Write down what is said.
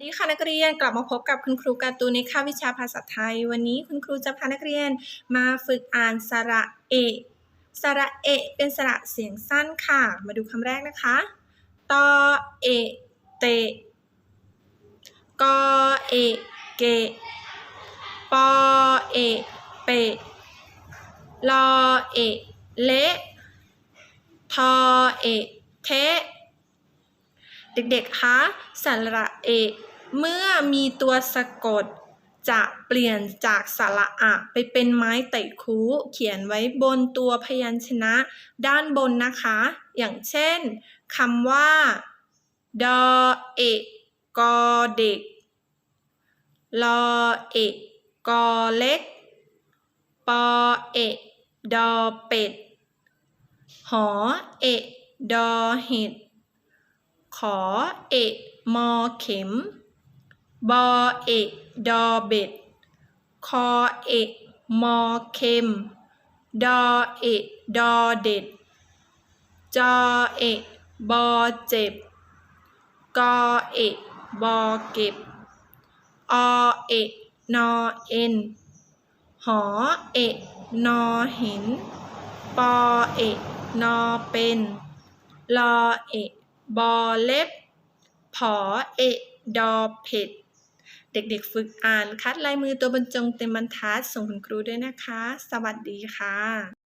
ดีค่ะนักเรียนกลับมาพบกับคุณครูการ์ตูนในคาบวิชาภาษาไทย วันนี้คุณครูจะพานักเรียนมาฝึกอ่านสระเอสระเอเป็นสระเสียงสั้นค่ะ มาดูคำแรกนะคะตอเอเตกอเอเกปอเอเปลอเอเลทอเอเท เด็กๆคะสระเอ เมื่อมีตัวสะกด จะเปลี่ยนจากสระอะ ไปเป็นไม้ไต่คูเขียนไว้บนตัวพยัญชนะด้านบนนะคะ อย่างเช่นคำว่าดอเอะกอเด็กลอเอะกอเล็ก ปอเอะดอเป็ด หอเอะดอเห็ด ขอเอะมอเข็ม บอเอะดอเบ็ด คอเอะมอเข็ม ดอเอะดอเด็ด จอเอะบอเจ็บ กอเอะบอเก็บ อเอะนอเอ็น หอเอะนอเห็น ปอเอะนอเป็น ลอเอะ บอเล็บ ผอเอดอเพ็ดเด็กๆฝึกอ่านคัดลายมือตัวบรรจงเต็มบรรทัดส่งคุณครูด้วยนะคะ สวัสดีค่ะ